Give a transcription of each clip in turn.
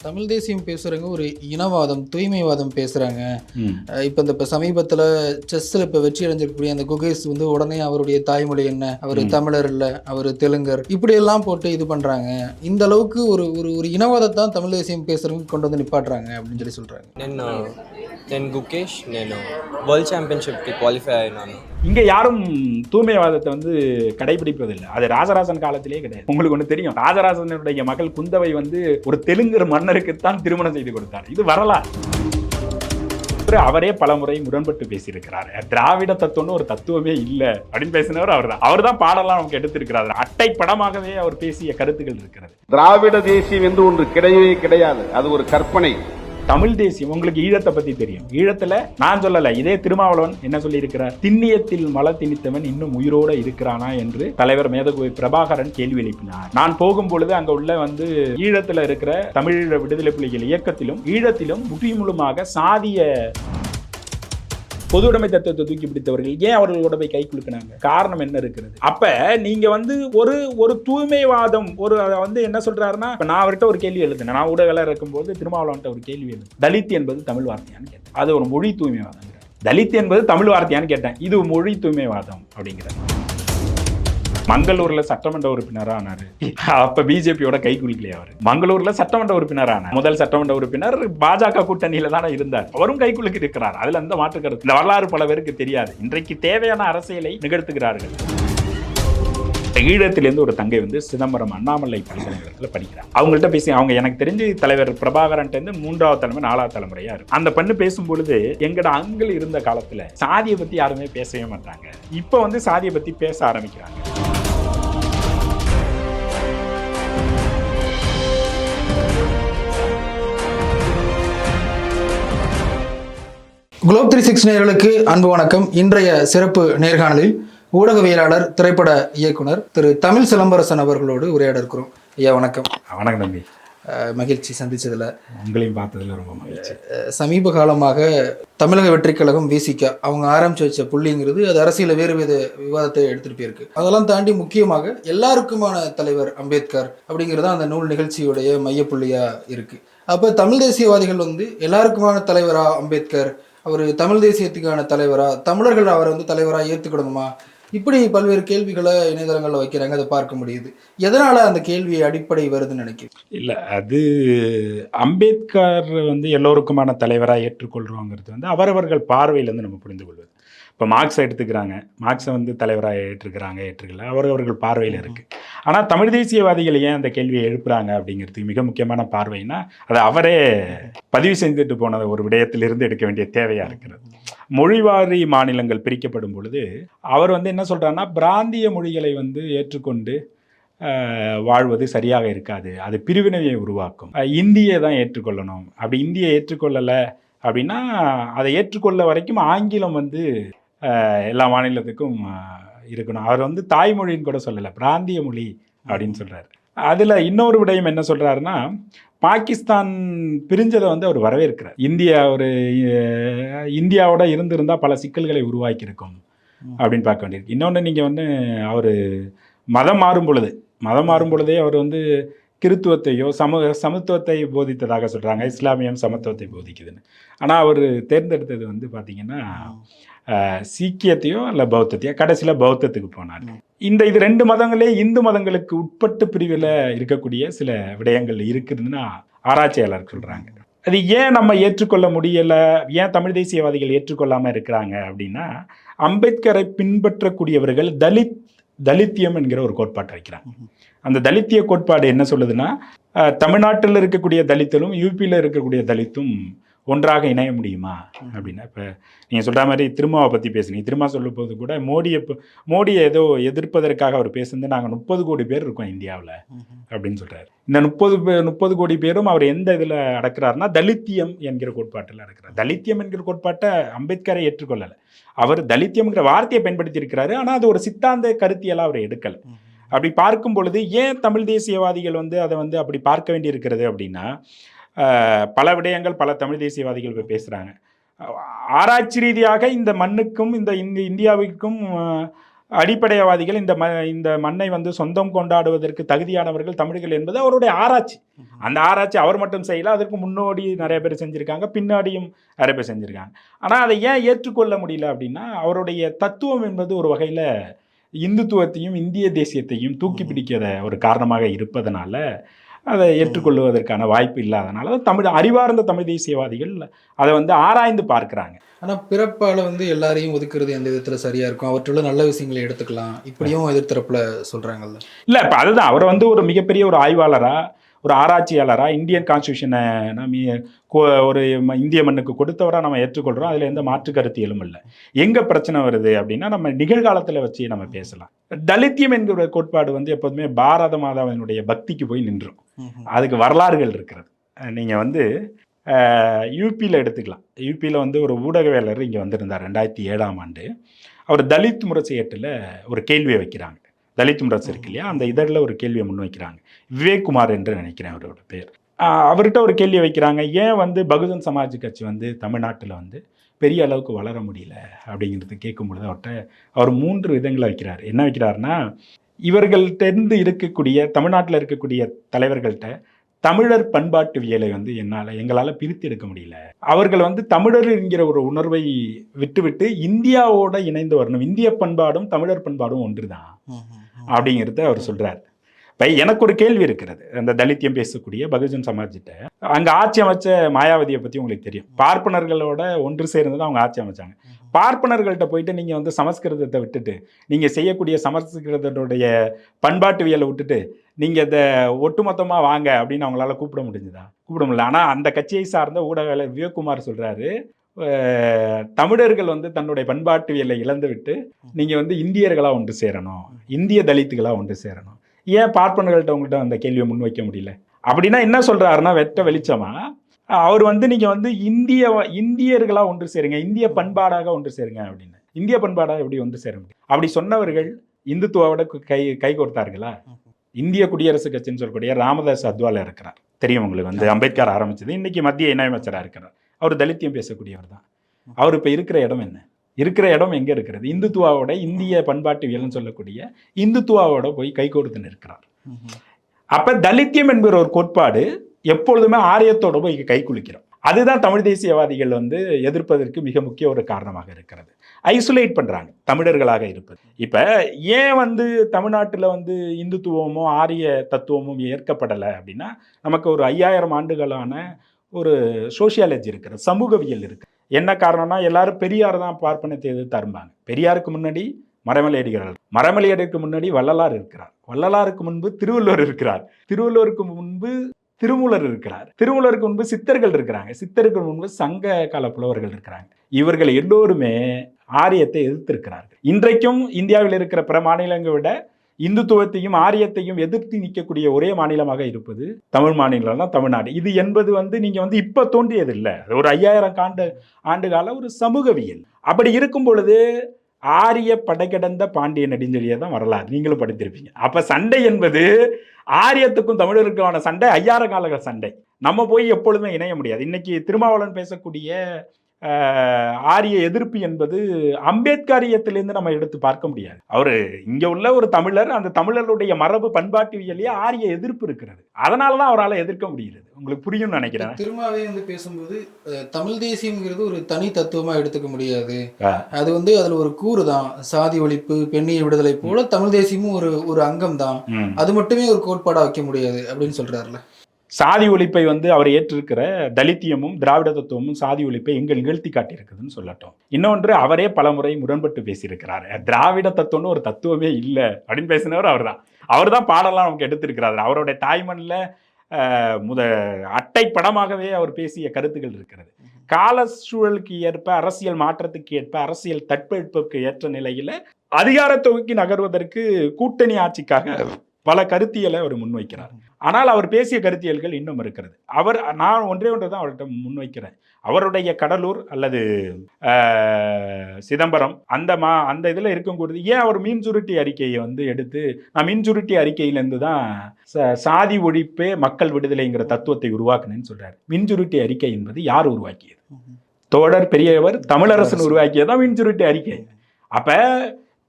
தமிழ் தேசியம் பேசுறவங்க ஒரு இனவாதம் தூய்மைவாதம் பேசுறாங்க ம். அஹ் இப்ப இந்த இப்ப சமீபத்துல செஸ்ல இப்ப வெற்றி அடைஞ்சிருக்கக்கூடிய அந்த குகேஷ் வந்து உடனே அவருடைய தாய்மொழி என்ன அவர் தமிழர் இல்ல அவர் தெலுங்கர் இப்படி எல்லாம் போட்டு இது பண்றாங்க இந்த அளவுக்கு ஒரு ஒரு ஒரு இனவாதத்தை தான் தமிழ் தேசியம் பேசுறவங்க கொண்டு வந்து நிப்பாட்டுறாங்க அப்படின்னு சொல்லி சொல்றாங்க నేను నేను గుకేష్ నేను వరల్డ్ ఛాంపియన్షిప్కి క్వాలిఫై అయినాను இங்கே யாரும் தூய்மைவாதத்தை வந்து கடைபிடிப்பதில்லை. அது ராஜராஜன் காலத்திலே கிடையாது. உங்களுக்கு ஒன்று தெரியும். ராஜராஜனுடைய மகள் குந்தவை வந்து ஒரு தெலுங்கர் மன்னருக்குத்தான் திருமணம் செய்து கொடுத்தார். இது வரலாறு. அப்புறம் அவரே பலமுறை முரண்பட்டு பேசியிருக்கிறார். திராவிட தத்துவம்னு ஒரு தத்துவமே இல்லை. அப்படின்னு பேசினவர் அவர் தான் அவர் தான் பாடலாம் நமக்கு எடுத்திருக்கிறார். அட்டை படமாகவே அவர் பேசிய கருத்துக்கள் இருக்கிறது. திராவிட தேசியம் என்று ஒன்று கிடையவே கிடையாது. அது ஒரு கற்பனை. தமிழ் தேசியம் உங்களுக்கு ஈழத்தை பத்தி தெரியும். ஈழத்துல நான் சொல்லல இதே திருமாவளவன் என்ன சொல்லி இருக்கிறார் திண்ணியத்தில் மல திணித்தவன் இன்னும் உயிரோட இருக்கிறானா? என்று தலைவர் மேதகுவை பிரபாகரன் கேள்வி எழுப்பினார். நான் போகும் பொழுது அங்க உள்ள வந்து ஈழத்துல இருக்கிற தமிழ் விடுதலை புலிகள் இயக்கத்திலும் ஈழத்திலும் முற்றிமுழுமாக சாதிய பொது உடைமை தத்துவத்தை தூக்கி பிடித்தவர்கள் ஏன் அவர்களோட போய் கை குலுக்கினாங்க? காரணம் என்ன இருக்கிறது? அப்ப நீங்க வந்து ஒரு ஒரு தூய்மைவாதம் ஒரு அதை வந்து என்ன சொல்றாருன்னா நான் அவர்கிட்ட ஒரு கேள்வி எழுதினேன். நான் ஊடகல இருக்கும்போது திருமாவளவன்ட்ட ஒரு கேள்வி எழுது தலித் என்பது தமிழ் வார்த்தையான்னு கேட்டேன். அது ஒரு மொழி தூய்மைவாதம் தலித் என்பது தமிழ் வார்த்தையான்னு கேட்டேன். இது மொழி தூய்மைவாதம் அப்படிங்கிறது மங்களூர்ல சட்டமன்ற உறுப்பினர் ஆனாரு அப்ப பிஜேபியோட கை குலுக்கலையா அவரு? மங்களூர்ல சட்டமன்ற உறுப்பினர் ஆனார் முதல் சட்டமன்ற உறுப்பினர் பாஜக கூட்டணியில தானே இருந்தார். அவரும் கை குலுக்கி இருக்கிறார். அதுல எந்த மாற்று கருத்து. இந்த வரலாறு பல பேருக்கு தெரியாது. இன்றைக்கு தேவையான அரசியலை நிகழ்த்துகிறார்கள். ஈழத்திலேருந்து ஒரு தங்கை வந்து சிதம்பரம் அண்ணாமலை பல்கலைக்கழகத்தில் படிக்கிறார். அவங்கள்ட்ட பேசி அவங்க எனக்கு தெரிஞ்சு தலைவர் பிரபாகரன்ட்டு இருந்து மூன்றாவது தலைமை நாலாவது தலைமுறையா இருக்கும். அந்த பெண்ணு பேசும்பொழுது எங்கட அங்கிள் இருந்த காலத்துல சாதியை பத்தி யாருமே பேசவே மாட்டாங்க. இப்போ வந்து சாதியை பத்தி பேச ஆரம்பிக்கிறாங்க. குளோப் த்ரீ சிக்ஸ் நேயர்களுக்கு அன்பு வணக்கம். இன்றைய சிறப்பு நேர்காணலில் ஊடகவியலாளர் திரைப்பட இயக்குனர் திரு தமிழ் சிலம்பரசன் அவர்களோடு உரையாட இருக்கிறோம். ஐயா வணக்கம். வணக்கம் தம்பி. மகிழ்ச்சி சந்திச்சதுல. உங்களையும் பார்த்ததுல ரொம்ப மகிழ்ச்சி. சமீப காலமாக தமிழக வெற்றிக் கழகம் விசிக அவங்க ஆரம்பிச்சு வச்ச புள்ளிங்கிறது அது அரசியல வேறு வித விவாதத்தை எடுத்துட்டு போயிருக்கு. அதெல்லாம் தாண்டி முக்கியமாக எல்லாருக்குமான தலைவர் அம்பேத்கர் அப்படிங்கிறது அந்த நூல் நிகழ்ச்சியுடைய மையப்புள்ளியா இருக்கு. அப்ப தமிழ் தேசியவாதிகள் வந்து எல்லாருக்குமான தலைவரா அம்பேத்கர் அவர் தமிழ் தேசியத்துக்கான தலைவரா? தமிழர்கள் அவரை வந்து தலைவராக ஏற்றுக்கணுமா இப்படி பல்வேறு கேள்விகளை இணையதளங்களில் வைக்கிறாங்க. அதை பார்க்க முடியுது. எதனால் அந்த கேள்வி அடிப்படை வருதுன்னு நினைக்கிறேன் இல்லை அது அம்பேத்கர் வந்து எல்லோருக்குமான தலைவராக ஏற்றுக்கொள்கிறோங்கிறது வந்து அவரவர்கள் பார்வையிலேருந்து நம்ம புரிந்து கொள்வது. இப்போ மார்க்ஸை எடுத்துக்கிறாங்க. மார்க்ஸை வந்து தலைவராக ஏற்றுக்கிறாங்க ஏற்றுக்கல அவரவர்கள் பார்வையில் இருக்குது ஆனால் தமிழ் தேசியவாதிகள் ஏன் அந்த கேள்வியை எழுப்புறாங்க அப்படிங்கிறதுக்கு மிக முக்கியமான பார்வைனா அதை அவரே பதிவு செஞ்சுட்டு போன ஒரு விடயத்திலிருந்து எடுக்க வேண்டிய தேவையாக இருக்கிறது. மொழிவாரி மாநிலங்கள் பிரிக்கப்படும் பொழுது அவர் வந்து என்ன சொல்றாருன்னா பிராந்திய மொழிகளை வந்து ஏற்றுக்கொண்டு வாழ்வது சரியாக இருக்காது. அது பிரிவினையை உருவாக்கும். இந்தியை தான் ஏற்றுக்கொள்ளணும். அப்படி இந்தியை ஏற்றுக்கொள்ளலை அப்படின்னா அதை ஏற்றுக்கொள்ள வரைக்கும் ஆங்கிலம் வந்து எல்லா மாநிலத்துக்கும் இருக்கணும். அவர் வந்து தாய்மொழின்னு கூட சொல்லலை பிராந்திய மொழி அப்படின்னு சொல்றாரு. அதில் இன்னொரு விடயம் என்ன சொல்றாருன்னா பாகிஸ்தான் பிரிஞ்சதை வந்து அவர் வரவேற்கிறார். இந்தியா ஒரு இந்தியாவோட இருந்திருந்தா பல சிக்கல்களை உருவாக்கியிருக்கும் அப்படின்னு பார்க்க வேண்டியிருக்கு. இன்னொன்று நீங்கள் வந்து அவர் மதம் மாறும் பொழுது மதம் மாறும் பொழுதே அவர் வந்து கிறித்துவத்தையோ சம சமத்துவத்தை போதித்ததாக சொல்கிறாங்க இஸ்லாமியம் சமத்துவத்தை போதிக்குதுன்னு. ஆனால் அவர் தேர்ந்தெடுத்தது வந்து பார்த்தீங்கன்னா சீக்கியத்தையோ இல்லை பௌத்தத்தையோ கடைசியில் பௌத்தத்துக்கு போனார். இந்த இது ரெண்டு மதங்களே இந்து மதங்களுக்கு உட்பட்டு பிரிவில் இருக்கக்கூடிய சில விடயங்கள் இருக்குதுன்னு ஆராய்ச்சியாளர் சொல்கிறாங்க அது ஏன் நம்ம ஏற்றுக்கொள்ள முடியலை? ஏன் தமிழ் தேசியவாதிகள் ஏற்றுக்கொள்ளாமல் இருக்கிறாங்க அப்படின்னா அம்பேத்கரை பின்பற்றக்கூடியவர்கள் தலித் தலித்தியம் என்கிற ஒரு கோட்பாட்டை வைக்கிறாங்க. அந்த தலித்திய கோட்பாடு என்ன சொல்லுதுன்னா தமிழ்நாட்டில் இருக்கக்கூடிய தலித்தலும் யூபியில் இருக்கக்கூடிய தலித்தும் ஒன்றாக இணைய முடியுமா? அப்படின்னா. இப்போ நீங்கள் சொல்கிற மாதிரி திருமாவை பற்றி பேசுனீங்க திருமா சொல்லும் போது கூட மோடியை ப- மோடியை ஏதோ எதிர்ப்பதற்காக அவர் பேசுனது நாங்கள் முப்பது கோடி பேர் இருக்கோம் இந்தியாவில் அப்படின்னு சொல்றாரு. இந்த முப்பது முப்பது கோடி பேரும் அவர் எந்த இதில் அடக்குறாருன்னா தலித்தியம் என்கிற கோட்பாட்டில் அடக்குறார். தலித்தியம் என்கிற கோட்பாட்டை அம்பேத்கரை ஏற்றுக்கொள்ளலை. அவர் தலித்தியம்ங்கிற வார்த்தையை பயன்படுத்தி இருக்கிறாரு ஆனால் அது ஒரு சித்தாந்த கருத்தியெல்லாம் அவர் எடுக்கலை. அப்படி பார்க்கும் பொழுது ஏன் தமிழ் தேசியவாதிகள் வந்து அதை வந்து அப்படி பார்க்க வேண்டி இருக்கிறது அப்படின்னா பல விடயங்கள் பல தமிழ் தேசியவாதிகள் இப்போ பேசுகிறாங்க ஆராய்ச்சி ரீதியாக இந்த மண்ணுக்கும் இந்த இந்தி இந்தியாவுக்கும் ஆஹ், அடிப்படையவாதிகள் இந்த ம இந்த மண்ணை வந்து சொந்தம் கொண்டாடுவதற்கு தகுதியானவர்கள் தமிழர்கள் என்பது அவருடைய ஆராய்ச்சி. அந்த ஆராய்ச்சி அவர் மட்டும் செய்யல அதற்கு முன்னோடி நிறைய பேர் செஞ்சுருக்காங்க பின்னாடியும் நிறைய பேர் செஞ்சுருக்காங்க. ஆனால் அதை ஏன் ஏற்றுக்கொள்ள முடியல அப்படின்னா அவருடைய தத்துவம் என்பது ஒரு வகையில் இந்துத்துவத்தையும் இந்திய தேசியத்தையும் தூக்கி பிடிக்கிற ஒரு காரணமாக இருப்பதனால அதை ஏற்றுக்கொள்வதற்கான வாய்ப்பு இல்லாதனால தான் தமிழ் அறிவார்ந்த தமிழ் தேசியவாதிகள் அதை வந்து ஆராய்ந்து பார்க்குறாங்க. ஆனா பிறப்பால வந்து எல்லாரையும் ஒதுக்குறது எந்த விதத்துல சரியா இருக்கும்? அவற்றுள்ள நல்ல விஷயங்களை எடுத்துக்கலாம். இப்படியும் எதிர்த்தரப்புல சொல்றாங்கல்ல. இல்லை இப்போ அதுதான். அவர் வந்து ஒரு மிகப்பெரிய ஒரு ஆய்வாளரா ஒரு ஆராய்ச்சியாளரா இந்தியன் கான்ஸ்டியூஷனை நம்ம ஒரு இந்திய மண்ணுக்கு கொடுத்தவரா நம்ம ஏற்றுக்கொள்கிறோம் அதில் எந்த மாற்று கருத்தியலும் இல்லை. எங்கே பிரச்சனை வருது அப்படின்னா நம்ம நிகழ்காலத்தில் வச்சு நம்ம பேசலாம். தலித்தியம் என்கிற கோட்பாடு வந்து எப்போதுமே பாரத மாதாவினுடைய பக்திக்கு போய் நின்றும் அதுக்கு வரலாறுகள் இருக்கிறது. நீங்கள் வந்து யூபியில் எடுத்துக்கலாம். யூபியில் வந்து ஒரு ஊடகவியலர் இங்கே வந்திருந்தார் ரெண்டாயிரத்தி ஏழாம் ஆண்டு. அவர் தலித் முரசையேட்டில் ஒரு கேள்வியை வைக்கிறாங்க. தலித் முரசு இருக்கு இல்லையா? அந்த இதழில் ஒரு கேள்வியை முன்வைக்கிறாங்க விவேக்குமார் என்று நினைக்கிறேன் அவரோட பேர். அவர்கிட்ட ஒரு கேள்வி வைக்கிறாங்க. ஏன் வந்து பகுஜன் சமாஜ் கட்சி வந்து தமிழ்நாட்டில் வந்து பெரிய அளவுக்கு வளர முடியல? அப்படிங்கிறது கேட்கும் பொழுது அவர்கிட்ட அவர் மூன்று விதங்களை வைக்கிறார். என்ன வைக்கிறாருன்னா இவர்கள்ட்டேருந்து இருக்கக்கூடிய தமிழ்நாட்டில் இருக்கக்கூடிய தலைவர்கள்ட்ட தமிழர் பண்பாட்டுவியலை வந்து என்னால் எங்களால் பிரித்து எடுக்க முடியல. அவர்கள் வந்து தமிழர் என்கிற ஒரு உணர்வை விட்டுவிட்டு இந்தியாவோட இணைந்து வரணும். இந்திய பண்பாடும் தமிழர் பண்பாடும் ஒன்றுதான். அப்படிங்கிறத அவர் சொல்றாரு. இப்போ எனக்கு ஒரு கேள்வி இருக்கிறது. அந்த தலித்தியம் பேசக்கூடிய பகுஜன் சமாஜ்கிட்ட அங்கே ஆட்சி அமைச்ச மாயாவதியை பற்றி உங்களுக்கு தெரியும். பார்ப்பனர்களோட ஒன்று சேர்ந்து தான் அவங்க ஆட்சி அமைச்சாங்க. பார்ப்பனர்கள்ட்ட போயிட்டு நீங்கள் வந்து சமஸ்கிருதத்தை விட்டுட்டு நீங்கள் செய்யக்கூடிய சமஸ்கிருதத்துடைய பண்பாட்டுவியலை விட்டுட்டு நீங்கள் இதை ஒட்டுமொத்தமாக வாங்க அப்படின்னு அவங்களால கூப்பிட முடிஞ்சுதா? கூப்பிட முடியல. ஆனால் அந்த கட்சியை சார்ந்த ஊடகவியலர் விவேக்குமார் சொல்கிறாரு தமிழர்கள் வந்து தன்னுடைய பண்பாட்டுவியலை இழந்து விட்டு நீங்கள் வந்து இந்தியர்களாக ஒன்று சேரணும். இந்திய தலித்துகளாக ஒன்று சேரணும். ஏன் பார்ப்பனர்கள்ட்ட உங்கள்கிட்ட அந்த கேள்வியை முன்வைக்க முடியல? அப்படின்னா என்ன சொல்கிறாருன்னா வெட்ட வெளிச்சமாக அவர் வந்து நீங்க வந்து இந்திய இந்தியர்களா ஒன்று சேருங்க. இந்திய பண்பாடாக ஒன்று சேருங்க அப்படின்னு. இந்திய பண்பாடாக எப்படி ஒன்று சேர முடியும்? அப்படி சொன்னவர்கள் இந்துத்துவோட கை கை கோர்த்தார்களா? இந்திய குடியரசு கட்சின்னு சொல்லக்கூடிய ராமதாஸ் அத்வாலா இருக்கிறார். தெரியும் உங்களுக்கு வந்து அம்பேத்கர் ஆரம்பிச்சது. இன்னைக்கு மத்திய இணையமைச்சராக இருக்கிறார். அவர் தலித்தியம் பேசக்கூடியவர் தான். அவர் இப்போ இருக்கிற இடம் என்ன? இருக்கிற இடம் எங்கே இருக்கிறது? இந்துத்துவாவோட இந்திய பண்பாட்டுவியல்னு சொல்லக்கூடிய இந்துத்துவாவோட போய் கைகோர்த்து நிற்கிறார். அப்ப தலித்தியம் என்கிற ஒரு கோட்பாடு எப்பொழுதுமே ஆரியத்தோட போய் கை குளிக்கிறோம் அதுதான் தமிழ் தேசியவாதிகள் வந்து எதிர்ப்பதற்கு மிக முக்கிய ஒரு காரணமாக இருக்கிறது. ஐசோலேட் பண்ணுறாங்க தமிழர்களாக இருப்பது. இப்போ ஏன் வந்து தமிழ்நாட்டில் வந்து இந்துத்துவமோ ஆரிய தத்துவமும் ஏற்கப்படலை அப்படின்னா நமக்கு ஒரு ஐயாயிரம் ஆண்டுகளான ஒரு சோசியாலஜி இருக்கிறது சமூகவியல் இருக்கு என்ன காரணம்னா எல்லாரும் பெரியார் தான் பார்ப்பனத்தை எதிர்த்து அரும்பாங்க பெரியாருக்கு முன்னாடி மரமலையடிகள் மரமலையடிக்கு முன்னாடி வள்ளலார் இருக்கிறார். வள்ளலாருக்கு முன்பு திருவள்ளுவர் இருக்கிறார். திருவள்ளுவருக்கு முன்பு திருமூலர் இருக்கிறார். திருமூலருக்கு முன்பு சித்தர்கள் இருக்கிறாங்க. சித்தருக்கு முன்பு சங்க கால புலவர்கள் இருக்கிறாங்க. இவர்கள் எல்லோருமே ஆரியத்தை எதிர்த்திருக்கிறார்கள். இன்றைக்கும் இந்தியாவில் இருக்கிற பிற மாநிலங்களை விட இந்துத்துவத்தையும் ஆரியத்தையும் எதிர்த்து நிற்கக்கூடிய ஒரே மாநிலமாக இருப்பது தமிழ் மாநிலம் தான் தமிழ்நாடு. இது என்பது வந்து நீங்கள் வந்து இப்போ தோன்றியது இல்லை அது ஒரு ஐயாயிரம் ஆண்டு ஆண்டு கால ஒரு சமூகவியல். அப்படி இருக்கும் பொழுது ஆரிய படைக்கடந்த பாண்டிய நெடுஞ்செழியை தான் வரலாறு. நீங்களும் படித்திருப்பீங்க. அப்போ சண்டை என்பது ஆரியத்துக்கும் தமிழருக்கான சண்டை ஐயாறு கால சண்டை. நம்ம போய் எப்பொழுதுமே இணைய முடியாது. இன்னைக்கு திருமாவளவன் பேசக்கூடிய ஆரிய எதிர்ப்பு என்பது அம்பேத்கரியத்திலிருந்து நம்ம எடுத்து பார்க்க முடியாது. அவரு இங்க உள்ள ஒரு தமிழர் அந்த தமிழருடைய மரபு பண்பாட்டுவியலையே ஆரிய எதிர்ப்பு இருக்கிறது. அதனால தான் அவரால் எதிர்க்க முடிகிறது. உங்களுக்கு புரியும்னு நினைக்கிறேன். திருமாவே வந்து பேசும்போது தமிழ் தேசியம்ங்கிறது ஒரு தனி தத்துவமா எடுத்துக்க முடியாது. அது வந்து அதுல ஒரு கூறு தான். சாதி ஒழிப்பு பெண்ணிய விடுதலை போல தமிழ் தேசியமும் ஒரு ஒரு அங்கம் தான். அது மட்டுமே ஒரு கோட்பாடா வைக்க முடியாது அப்படின்னு சொல்றாருல சாதி ஒழிப்பை வந்து அவர் ஏற்றிருக்கிற தலித்தியமும் திராவிட தத்துவமும் சாதி ஒழிப்பை எங்கள் நிகழ்த்தி காட்டியிருக்குதுன்னு சொல்லட்டும். இன்னொன்று அவரே பலமுறை முரண்பட்டு பேசியிருக்கிறார். திராவிட தத்துவம்னு ஒரு தத்துவமே இல்லை அப்படின்னு பேசினவர் அவர் தான் அவர் தான் பாடலாம் நமக்கு எடுத்திருக்கிறார். அவருடைய தாய்மண்ணில் முத அட்டை படமாகவே அவர் பேசிய கருத்துக்கள் இருக்கிறது. கால சூழலுக்கு ஏற்ப அரசியல் மாற்றத்துக்கு ஏற்ப அரசியல் தட்பெடுப்புக்கு ஏற்ற நிலையில் அதிகார தொகுக்கி நகர்வதற்கு கூட்டணி ஆட்சிக்காக பல கருத்தியலை அவர் முன்வைக்கிறார். ஆனால் அவர் பேசிய கருத்தியல்கள் இன்னும் இருக்கிறது. அவர் நான் ஒன்றே ஒன்று தான் அவர்கிட்ட முன்வைக்கிறேன். அவருடைய கடலூர் அல்லது சிதம்பரம் அந்த மா அந்த இதில் இருக்கும்போது ஏன் அவர் மீன் சுருட்டி அறிக்கையை வந்து எடுத்து நான் மீன் சுருட்டி அறிக்கையிலேருந்து தான் ச- சாதி ஒழிப்பே மக்கள் விடுதலைங்கிற தத்துவத்தை உருவாக்குனேன்னு சொல்றாரு. மின் சுருட்டி அறிக்கை என்பது யார் உருவாக்கியது? தோழர் பெரியவர் தமிழரசன் உருவாக்கியதான் மின் சுருட்டி அறிக்கை? அப்ப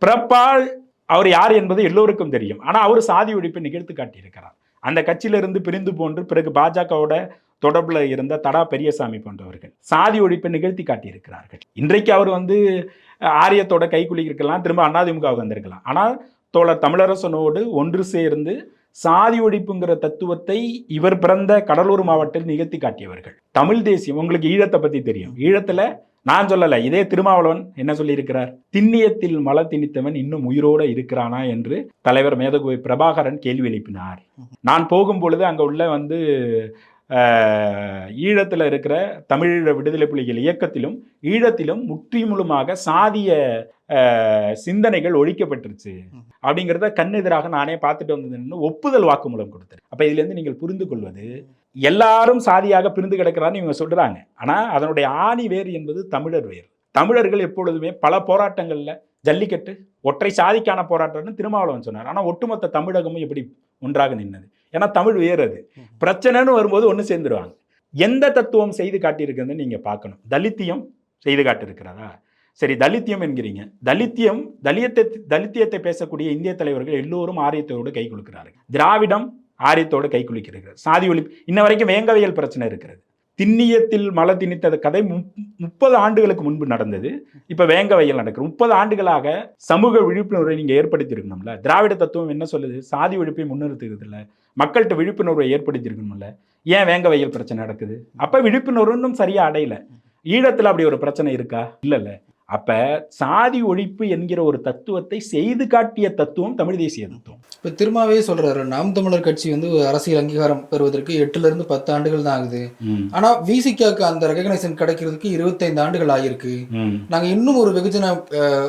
பிறப்பால் அவர் யார் என்பது எல்லோருக்கும் தெரியும். ஆனா அவர் சாதி ஒழிப்பை நிகழ்த்து காட்டியிருக்கிறார். அந்த கட்சியிலிருந்து பிரிந்து போன்று பிறகு பாஜகவோட தொடர்பில் இருந்த தடா பெரியசாமி போன்றவர்கள் சாதி ஒழிப்பை நிகழ்த்தி காட்டியிருக்கிறார்கள். இன்றைக்கு அவர் வந்து ஆரியத்தோட கைக்குலிக்கலாம் திரும்ப அதிமுக வந்திருக்கலாம். ஆனால் தோழர் தமிழரசனோடு ஒன்று சேர்ந்து சாதி ஒழிப்புங்கிற தத்துவத்தை இவர் பிறந்த கடலூர் மாவட்டத்தில் நிகழ்த்தி காட்டியவர்கள். தமிழ் தேசியம் உங்களுக்கு ஈழத்தை பற்றி தெரியும். ஈழத்தில் நான் சொல்லலை இதே திருமாவளவன் என்ன சொல்லியிருக்கிறார்? திண்ணியத்தில் மல திணித்தவன் இன்னும் உயிரோட இருக்கிறானா? என்று தலைவர் மேதகுவை பிரபாகரன் கேள்வி எழுப்பினார். நான் போகும் பொழுது அங்க உள்ள வந்து ஈழத்தில் ஈழத்துல இருக்கிற தமிழீழ விடுதலை புலிகள் இயக்கத்திலும் ஈழத்திலும் முற்றிமுழுமாக சாதிய அஹ், சிந்தனைகள் ஒழிக்கப்பட்டுருச்சு. அப்படிங்கிறத கண்ணெதிராக நானே பார்த்துட்டு வந்ததுன்னு ஒப்புதல் வாக்குமூலம் கொடுத்தேன். அப்ப இதுல இருந்து நீங்கள் புரிந்து கொள்வது எல்லாரும் சாதியாக பிரிந்து கிடக்கிறான்னு இவங்க சொல்றாங்க. ஆனா அதனுடைய ஆணி வேர் என்பது தமிழர் வேர் தமிழர்கள் எப்பொழுதுமே பல போராட்டங்கள்ல ஜல்லிக்கட்டு ஒற்றை சாதிக்கான போராட்டம்னு திருமாவளவன் சொன்னார். ஆனா ஒட்டுமொத்த தமிழகமும் எப்படி ஒன்றாக நின்னது? ஏன்னா தமிழ் வேர் அது. பிரச்சனைன்னு வரும்போது ஒன்று சேர்ந்துருவாங்க. எந்த தத்துவம் செய்து காட்டியிருக்குதுன்னு நீங்க பார்க்கணும். தலித்தியம் செய்து காட்டியிருக்கிறதா சரி தலித்தியம் என்கிறீங்க. தலித்தியம் தலியத்தை தலித்தியத்தை பேசக்கூடிய இந்திய தலைவர்கள் எல்லோரும் ஆரியத்தோடு கை குலுக்கிறார்கள் திராவிடம் ஆரியத்தோடு கை குலுக்கிறது சாதி ஒழிப்பு இன்ன வரைக்கும் வேங்கவியல் பிரச்சனை இருக்கிறது. திண்ணியத்தில் மலை திணித்தது கதை முப்- முப்பது ஆண்டுகளுக்கு முன்பு நடந்தது. இப்ப வேங்கவையல் நடக்குது. முப்பது ஆண்டுகளாக சமூக விழிப்புணர்வை நீங்கள் ஏற்படுத்தியிருக்கணும்ல? திராவிட தத்துவம் என்ன சொல்லுது? சாதி ஒழிப்பை முன்னிறுத்துகிறது இல்லை மக்கள்கிட்ட விழிப்புணர்வை ஏற்படுத்தியிருக்கணும்ல? ஏன் வேங்கவையல் பிரச்சனை நடக்குது? அப்போ விழிப்புணர்வு இன்னும் அடையலை. ஈழத்தில் அப்படி ஒரு பிரச்சனை இருக்கா? இல்லைல்ல. அப்ப சாதி ஒழிப்பு என்கிற ஒரு தத்துவத்தை செய்து காட்டிய தத்துவம் தமிழ் தேசிய தத்துவம். இப்போ திருமாவே சொல்றாரு நாம் தமிழர் கட்சி வந்து அரசியல் அங்கீகாரம் பெறுவதற்கு எட்டுல இருந்து பத்து ஆண்டுகள் தான் ஆகுது. ஆனா விசிகாக்கு அந்த ரெகக்னைசேஷன் கிடைக்கிறதுக்கு இருபத்தைந்து ஆண்டுகள் ஆகிருக்கு ம். நாங்க இன்னும் ஒரு வெகுஜன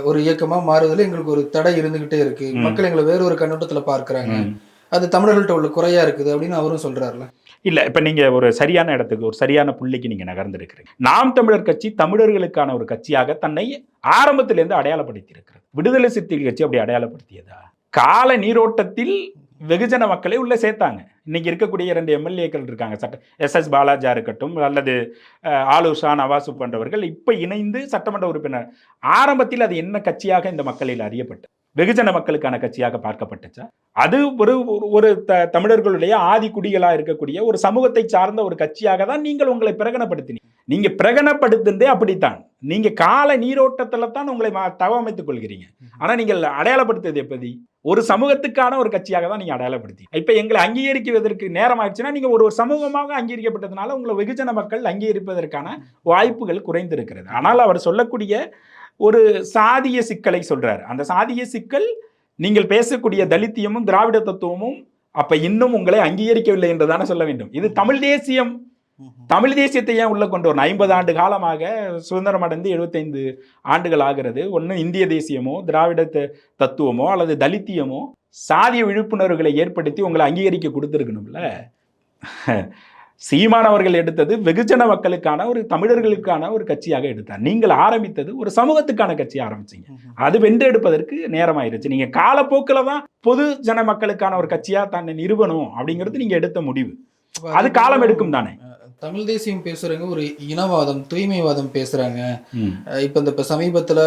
ஒரு இயக்கமா மாறுவதில் எங்களுக்கு ஒரு தடை இருந்துகிட்டே இருக்கு. மக்கள் எங்களை வேற ஒரு கண்ணோட்டத்துல பார்க்கறாங்க. அது தமிழர்கள்ட்ட உள்ள குறையா இருக்குது அப்படின்னு அவரும் சொல்றாருல. இல்லை இப்போ நீங்கள் ஒரு சரியான இடத்துக்கு ஒரு சரியான புள்ளிக்கு நீங்கள் நகர்ந்திருக்கிறீங்க. நாம் தமிழர் கட்சி தமிழர்களுக்கான ஒரு கட்சியாக தன்னை ஆரம்பத்திலேருந்து அடையாளப்படுத்தி இருக்கிறது விடுதலை சிறுத்தைகள் கட்சி அப்படி அடையாளப்படுத்தியதா? கால நீரோட்டத்தில் வெகுஜன மக்களை உள்ளே சேர்த்தாங்க. இன்னைக்கு இருக்கக்கூடிய இரண்டு எம்எல்ஏக்கள் இருக்காங்க. சட்ட எஸ் எஸ் பாலாஜா இருக்கட்டும் அல்லது அஹ், ஆலூர் ஷா நவாசு போன்றவர்கள் இப்போ இணைந்து சட்டமன்ற உறுப்பினர். ஆரம்பத்தில் அது என்ன கட்சியாக இந்த மக்களில் அறியப்பட்டது? வெகுஜன மக்களுக்கான கட்சியாக பார்க்கப்பட்டுச்சா. அது ஒரு ஒரு- ஒரு த தமிழர்களுடைய ஆதி குடிகளாக இருக்கக்கூடிய ஒரு சமூகத்தை சார்ந்த ஒரு கட்சியாக தான் நீங்கள் உங்களை பிரகடனப்படுத்தினீங்க. நீங்க பிரகடனப்படுத்துனதே அப்படித்தான். நீங்க கால நீரோட்டத்துல தான் உங்களை மா- கொள்கிறீங்க. ஆனா நீங்கள் அடையாளப்படுத்துவது எப்படி? ஒரு சமூகத்துக்கான ஒரு கட்சியாக தான் நீங்க அடையாளப்படுத்தி. இப்ப எங்களை அங்கீகரிக்குவதற்கு நேரம் ஆயிடுச்சுன்னா நீங்க ஒரு சமூகமாக அங்கீகரிக்கப்பட்டதுனால உங்களை வெகுஜன மக்கள் அங்கீகரிப்பதற்கான வாய்ப்புகள் குறைந்திருக்கிறது. ஆனால் அவர் சொல்லக்கூடிய ஒரு சாதிய சிக்கலை சொல்றார். அந்த சாதிய சிக்கல் நீங்கள் பேசக்கூடிய தலித்தியமும் திராவிட தத்துவமும் அப்ப இன்னும் உங்களை அங்கீகரிக்கவில்லை என்றுதானே சொல்ல வேண்டும். இது தமிழ் தேசியம். தமிழ் தேசியத்தை ஏன் உள்ள கொண்டு வரணும்? ஐம்பது ஆண்டு காலமாக சுதந்திரம் அடைந்து எழுபத்தைந்து ஆண்டுகள் ஆகிறது. ஒன்று இந்திய தேசியமோ திராவிட தத்துவமோ அல்லது தலித்தியமோ சாதிய விழிப்புணர்வுகளை ஏற்படுத்தி உங்களை அங்கீகரிக்க கொடுத்துருக்கணும்ல. சீமான் அவர்கள் எடுத்தது வெகுஜன மக்களுக்கான ஒரு தமிழர்களுக்கான ஒரு கட்சியாக எடுத்தார். நீங்கள் ஆரம்பித்தது ஒரு சமூகத்துக்கான கட்சி ஆரம்பிச்சீங்க. அது வென்றெடுப்பதற்கு நேரமாயிருச்சு. நீங்க காலப்போக்கில் தான் பொது ஜன மக்களுக்கான ஒரு கட்சியா தன்னை நிறுவனம் அப்படிங்கிறது நீங்க எடுத்த முடிவு. அது காலம் எடுக்கும் தானே. தமிழ் தேசியம் பேசுறவங்க ஒரு இனவாதம் தூய்மைவாதம் பேசுறாங்க. இப்ப இந்த இப்ப சமீபத்துல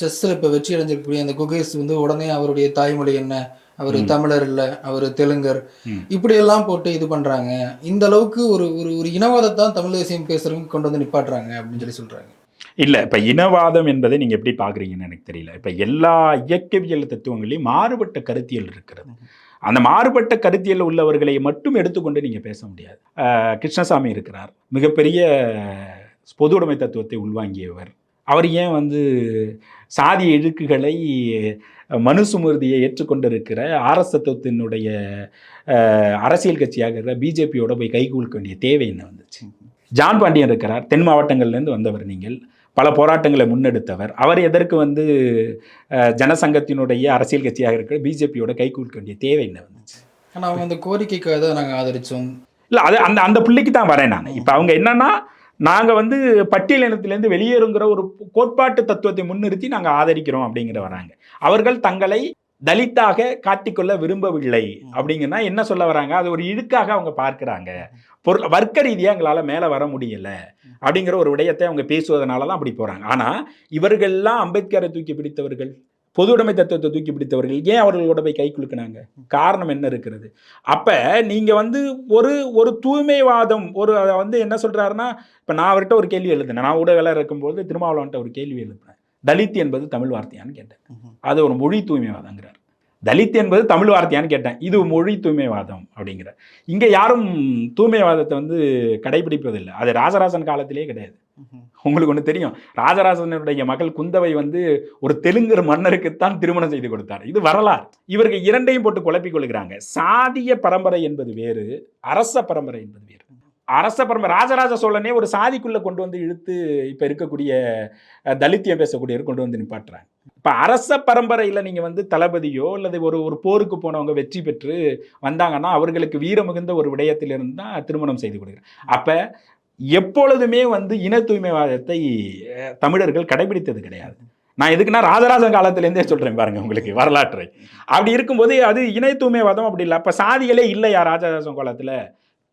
செஸ்ல இப்ப வெற்றி அடைஞ்சிருக்கக்கூடிய அந்த குகேஷ் வந்து உடனே அவருடைய தாய்மொழி என்ன? அவர். தமிழர் இல்ல அவர் தெலுங்கர். ம். இப்படி எல்லாம் போட்டு இது பண்றாங்க. இந்த அளவுக்கு ஒரு ஒரு ஒரு இனவாதத்தான் தமிழ் தேசியம் பேசுறவங்க கொண்டு வந்து நிப்பாட்டுறாங்க அப்படின்னு சொல்லி சொல்றாங்க. இல்ல இப்ப இனவாதம் என்பதை நீங்க எப்படி பாக்குறீங்கன்னு எனக்கு தெரியல. இப்ப எல்லா இயக்கவியல் தத்துவங்களையும் மாறுபட்ட கருத்தியல் இருக்கிறது. அந்த மாறுபட்ட கருத்தியல் உள்ளவர்களை மட்டும் எடுத்துக்கொண்டு நீங்க பேச முடியாது. அஹ் கிருஷ்ணசாமி இருக்கிறார். மிகப்பெரிய பொது உடைமை தத்துவத்தை உள்வாங்கியவர். அவர் ஏன் வந்து சாதி இழுக்குகளை மனுசுமிருதியை ஏற்றுக்கொண்டிருக்கிற ஆர்எஸ் தத்துவத்தினுடைய அரசியல் கட்சியாக இருக்கிற பிஜேபியோட போய் கைகூலுக்க வேண்டிய தேவை என்ன வந்துச்சு? ஜான் பாண்டியன் இருக்கிறார். தென் மாவட்டங்கள்லேருந்து வந்தவர் நீங்கள். பல போராட்டங்களை முன்னெடுத்தவர். அவர் எதற்கு வந்து ஜனசங்கத்தினுடைய அரசியல் கட்சியாக இருக்கிற பிஜேபியோட கைகூலுக்க வேண்டிய தேவை என்ன வந்துச்சு? ஆனா அவங்க அந்த கோரிக்கைக்காக தான் நாங்க ஆதரிச்சோம். இல்லை அது அந்த அந்த புள்ளிக்கு தான் வரேன் நான். இப்போ அவங்க என்னன்னா நாங்கள் வந்து பட்டியலினத்திலேருந்து வெளியேறுங்கிற ஒரு கோட்பாட்டு தத்துவத்தை முன்னிறுத்தி நாங்கள் ஆதரிக்கிறோம் அப்படிங்கிற வராங்க. அவர்கள் தங்களை தலித்தாக காட்டிக்கொள்ள விரும்பவில்லை அப்படிங்கன்னா என்ன சொல்ல வராங்க? அது ஒரு இழுக்காக அவங்க பார்க்குறாங்க. பொருள் வர்க்க ரீதியாக எங்களால் மேலே வர முடியல அப்படிங்கிற ஒரு விடயத்தை அவங்க பேசுவதனால தான் அப்படி போகிறாங்க ஆனால் இவர்கள்லாம் அம்பேத்கரை தூக்கி பிடித்தவர்கள். பொது உடைமை தத்துவத்தை தூக்கி பிடித்தவர்கள் ஏன் அவர்களோட போய் கை குலுக்குனாங்க? காரணம் என்ன இருக்கிறது? அப்ப நீங்க வந்து ஒரு ஒரு தூய்மைவாதம் ஒரு அத வந்து என்ன சொல்றாருன்னா இப்ப நான் அவர்கிட்ட ஒரு கேள்வி எழுதினேன். நான் ஊடகத்தில் இருக்கும்போது திருமாவளவன்ட்ட ஒரு கேள்வி எழுதினேன். தலித் என்பது தமிழ் வார்த்தையான்னு கேட்டேன். அது ஒரு மொழி தூய்மைவாதங்கிறார். தலித் என்பது தமிழ் வார்த்தையான்னு கேட்டேன். இது மொழி தூய்மைவாதம் அப்படிங்கிற இங்க யாரும் தூய்மைவாதத்தை வந்து கடைபிடிப்பதில்லை. அது ராஜராஜன் காலத்திலே கிடையாது. உங்களுக்கு ஒன்று தெரியும். ராஜராஜனுடைய மகள் குந்தவை வந்து ஒரு தெலுங்கர் மன்னருக்குத்தான் திருமணம் செய்து கொடுத்தார். இது வரலாறு. இவர்கள் இரண்டையும் போட்டு குழப்பிக் கொள்கிறாங்க. சாதிய பரம்பரை என்பது வேறு அரச பரம்பரை என்பது வேறு. அரச பரம்பரை ராஜராஜ சோழனே ஒரு சாதிக்குள்ளே கொண்டு வந்து இழுத்து இப்போ இருக்கக்கூடிய தலித்தியம் பேசக்கூடியவர் கொண்டு வந்து நிப்பாட்டுறாங்க. இப்போ அரச பரம்பரையில் நீங்கள் வந்து தளபதியோ அல்லது ஒரு ஒரு போருக்கு போனவங்க வெற்றி பெற்று வந்தாங்கன்னா அவர்களுக்கு வீர மிகுந்த ஒரு விடயத்திலிருந்து தான் திருமணம் செய்து கொடுக்குறேன் அப்போ எப்பொழுதுமே வந்து இன தூய்மைவாதத்தை தமிழர்கள் கடைபிடித்தது கிடையாது. நான் எதுக்குன்னா ராஜராஜன் காலத்திலேருந்தே சொல்கிறேன் பாருங்க உங்களுக்கு வரலாற்றை. அப்படி இருக்கும்போது அது இணை தூய்மைவாதம் அப்படி இல்லை. அப்போ சாதிகளே இல்லையா ராஜராஜன் காலத்தில்?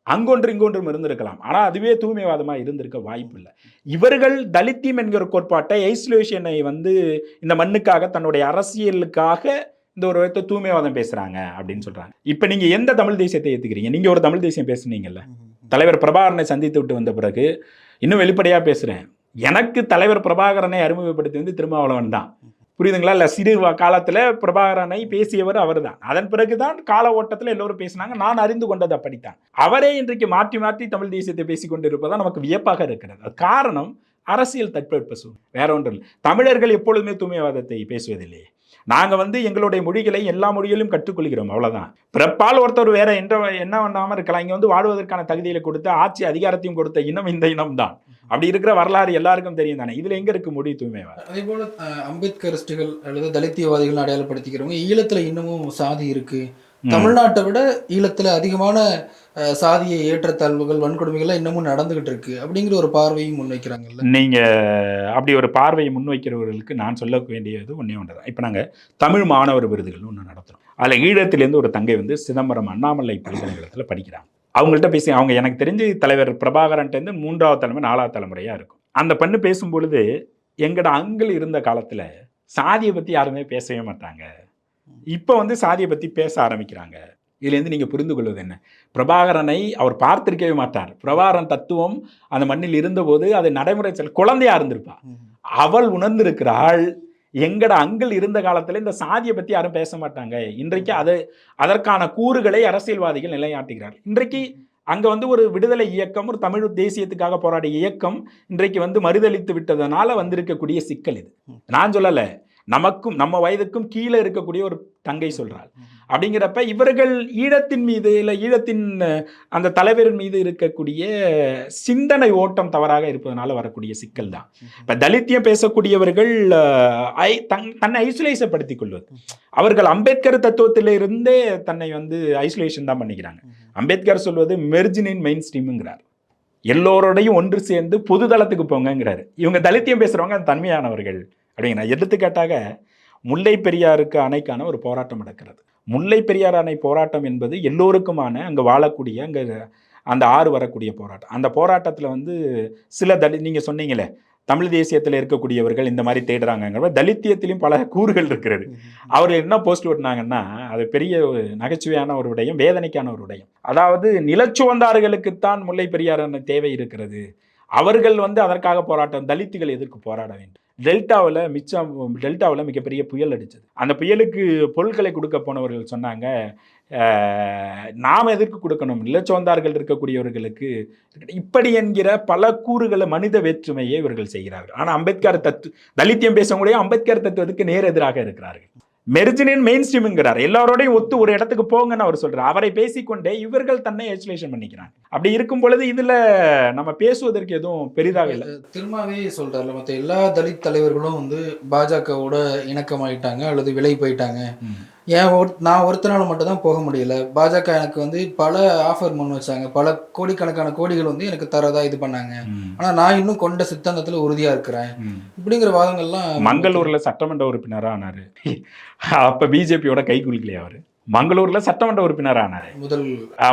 அங்கொன்று இங்கொன்றும் இருந்திருக்கலாம். ஆனால் அதுவே தூய்மைவாதமாக இருந்திருக்க வாய்ப்பு இல்லை. இவர்கள் தலித்தியம் என்கிற கோட்பாட்டை ஐசோலேஷனை வந்து இந்த மண்ணுக்காக தன்னுடைய அரசியலுக்காக இந்த ஒரு விதத்தை தூய்மைவாதம் பேசுறாங்க அப்படின்னு சொல்றாங்க. இப்ப நீங்க எந்த தமிழ் தேசியத்தை ஏத்துக்கிறீங்க? நீங்க ஒரு தமிழ் தேசியம் பேசுனீங்கல்ல. தலைவர் பிரபாகரனை சந்தித்து விட்டு வந்த பிறகு இன்னும் வெளிப்படையாக பேசுகிறேன் எனக்கு தலைவர் பிரபாகரனை அறிமுகப்படுத்தி வந்து திருமாவளவன் தான். புரியுதுங்களா? இல்லை சிறு காலத்தில் பிரபாகரனை பேசியவர் அவர்தான் அதன் பிறகுதான் கால ஓட்டத்தில் எல்லோரும் பேசினாங்க. நான் அறிந்து கொண்டது அப்படித்தான். அவரே இன்றைக்கு மாற்றி மாற்றி தமிழ் தேசியத்தை பேசிக் கொண்டிருப்பதா நமக்கு வியப்பாக இருக்கிறது. காரணம் அரசியல் தட்பவெட்ப சூழல். வேற ஒன்றும் இல்லை. தமிழர்கள் எப்பொழுதுமே தூய்மைவாதத்தை பேசுவதில்லையே. நாங்கள் வந்து எங்களுடைய மொழிகளை எல்லா மொழிகளையும் கற்றுக்கொள்கிறோம் அவ்வளோதான் பிறப்பால் ஒருத்தர் வேற என்ற என்ன பண்ணாமல் இருக்கலாம். இங்கே வந்து வாழ்வதற்கான தகுதியில் கொடுத்த ஆட்சி அதிகாரத்தையும் கொடுத்த இனம் இந்த இனம் தான். அப்படி இருக்கிற வரலாறு எல்லாருக்கும் தெரியும் தானே. இதுல எங்க இருக்கு மொழி தூய்மை அதே போல அம்பேத்கரிஸ்டுகள் அல்லது தலித்தியவாதிகள் அடையாளப்படுத்திக்கிறவங்க ஈழத்துல இன்னமும் சாதி இருக்கு. தமிழ்நாட்டை விட ஈழத்துல அதிகமான சாதிய ஏற்றத்தாழ்வுகள் வன்கொடுமைகள்லாம் இன்னமும் நடந்துகிட்டு இருக்கு அப்படிங்கிற ஒரு பார்வையும் முன்வைக்கிறாங்கல்ல. நீங்க அப்படி ஒரு பார்வையை முன்வைக்கிறவர்களுக்கு நான் சொல்ல வேண்டியது ஒன்றே ஒன்று தான் இப்போ நாங்கள் தமிழ் மாணவர் விருதுகள் ஒன்று நடத்துகிறோம் அதில் ஈழத்திலேருந்து ஒரு தங்கை வந்து சிதம்பரம் அண்ணாமலை பல்கலைக்கழகத்தில் படிக்கிறாங்க அவங்கள்ட்ட பேசி அவங்க எனக்கு தெரிஞ்சு தலைவர் பிரபாகரன்ட்டேருந்து மூன்றாவது தலைமுறை நாலாவது தலைமுறையாக இருக்கும். அந்த பெண்ணு பேசும்பொழுது எங்கட அங்கிள் இருந்த காலத்தில் சாதியை பற்றி யாருமே பேசவே மாட்டாங்க. இப்போ வந்து சாதியை பற்றி பேச ஆரம்பிக்கிறாங்க. இதுலேருந்து நீங்கள் புரிந்து கொள்வது என்ன? பிரபாகரனை அவர் பார்த்திருக்கவே மாட்டார். பிரபாகரன் தத்துவம் அந்த மண்ணில் இருந்தபோது அது நடைமுறை செல் குழந்தையா இருந்திருப்பா. அவள் உணர்ந்திருக்கிறாள் எங்கட அங்கிள் இருந்த காலத்துல இந்த சாதியை பத்தி யாரும் பேச மாட்டாங்க. இன்றைக்கு அது அதற்கான கூறுகளை அரசியல்வாதிகள் நிலைநாட்டுகிறார்கள் இன்றைக்கு அங்க வந்து ஒரு விடுதலை இயக்கம் ஒரு தமிழ் தேசியத்துக்காக போராடிய இயக்கம் இன்றைக்கு வந்து மறுதளித்து விட்டதனால வந்திருக்கக்கூடிய சிக்கல் இது. நான் சொல்லல. நமக்கும் நம்ம வயதுக்கும் கீழே இருக்கக்கூடிய ஒரு தங்கை சொல்றாள். அப்படிங்கிறப்ப இவர்கள் ஈழத்தின் மீது இல்லை ஈழத்தின் அந்த தலைவரின் மீது இருக்கக்கூடிய சிந்தனை ஓட்டம் தவறாக இருப்பதனால வரக்கூடிய சிக்கல் தான். இப்ப தலித்தியம் பேசக்கூடியவர்கள் ஐ- தன்- தன்னை ஐசோலேஷப்படுத்திக் கொள்வது. அவர்கள் அம்பேத்கர் தத்துவத்திலிருந்தே தன்னை வந்து ஐசோலேஷன் தான் பண்ணிக்கிறாங்க. அம்பேத்கர் சொல்வது மெர்ஜினின் மெயின் ஸ்ட்ரீமுங்கிறார். எல்லோரோடையும் ஒன்று சேர்ந்து பொது தளத்துக்கு போங்கங்கிறாரு. இவங்க தலித்தியம் பேசுறவங்க அந்த தன்மையானவர்கள். அப்படிங்கிற எடுத்துக்காட்டாக முல்லை பெரியாருக்கு அணைக்கான ஒரு போராட்டம் நடக்கிறது. முல்லை பெரியார் அணை போராட்டம் என்பது எல்லோருக்குமான அங்கே வாழக்கூடிய அங்கே அந்த ஆறு வரக்கூடிய போராட்டம். அந்த போராட்டத்தில் வந்து சில தலி நீங்கள் சொன்னீங்களே தமிழ் தேசியத்தில் இருக்கக்கூடியவர்கள் இந்த மாதிரி தேடுறாங்கங்கிற தலித்தியத்திலையும் பல கூறுகள் இருக்கிறது. அவர் என்ன போஸ்ட் ஓட்டினாங்கன்னா அது பெரிய ஒரு நகைச்சுவையான ஒரு விடயம் வேதனைக்கான ஒரு விடயம். அதாவது நிலச்சுவந்தார்களுக்குத்தான் முல்லை பெரியார் அணை தேவை இருக்கிறது. அவர்கள் வந்து அதற்காக போராட்டம் தலித்துகள் எதற்கு போராட வேண்டும். டெல்டாவில் மிச்சம் டெல்டாவில் மிகப்பெரிய புயல் அடித்தது அந்த புயலுக்கு பொருட்களை கொடுக்க போனவர்கள் சொன்னாங்க நாம் எதற்கு கொடுக்கணும்? நிலச்சோந்தார்கள் இருக்கக்கூடியவர்களுக்கு இப்படி என்கிற பல கூறுகளை மனித வேற்றுமையை இவர்கள் செய்கிறார்கள். ஆனால் அம்பேத்கர் தத்து தலித்தியம் பேசக்கூடிய அம்பேத்கர் தத்துவத்துக்கு நேர் எதிராக இருக்கிறார்கள். மெர்ஜினின் மெயின் ஸ்ட்ரீம்ங்கிறார் எல்லாரோடையும் ஒத்து ஒரு இடத்துக்கு போங்கன்னு அவர் சொல்றார். அவரை பேசிக்கொண்டே இவர்கள் தன்னை ஐசோலேஷன் பண்ணிக்கிறாங்க. அப்படி இருக்கும் பொழுது இதுல நம்ம பேசுவதற்கு எதுவும் பெரிதாக இல்லை. திருமாவே சொல்றாருல மற்ற எல்லா தலித் தலைவர்களும் வந்து பாஜகவோட இணக்கமாயிட்டாங்க அல்லது விலை போயிட்டாங்க. ஏன் ஒரு நான் ஒருத்தனால மட்டும் தான் போக முடியல. பாஜக எனக்கு வந்து பல ஆஃபர் முன் வச்சாங்க. பல கோடிக்கணக்கான கோடிகள் வந்து எனக்கு தரதா இது பண்ணாங்க. ஆனா நான் இன்னும் கொண்ட சித்தாந்தத்துல உறுதியா இருக்கிறேன். இப்படிங்கிற வாதங்கள்லாம் மங்களூர்ல சட்டமன்ற உறுப்பினரா ஆனாரு. அப்ப பிஜேபியோட கை குலுக்கலையா அவரு. மங்களூர்ல சட்டமன்ற உறுப்பினர் ஆனாரு. முதல்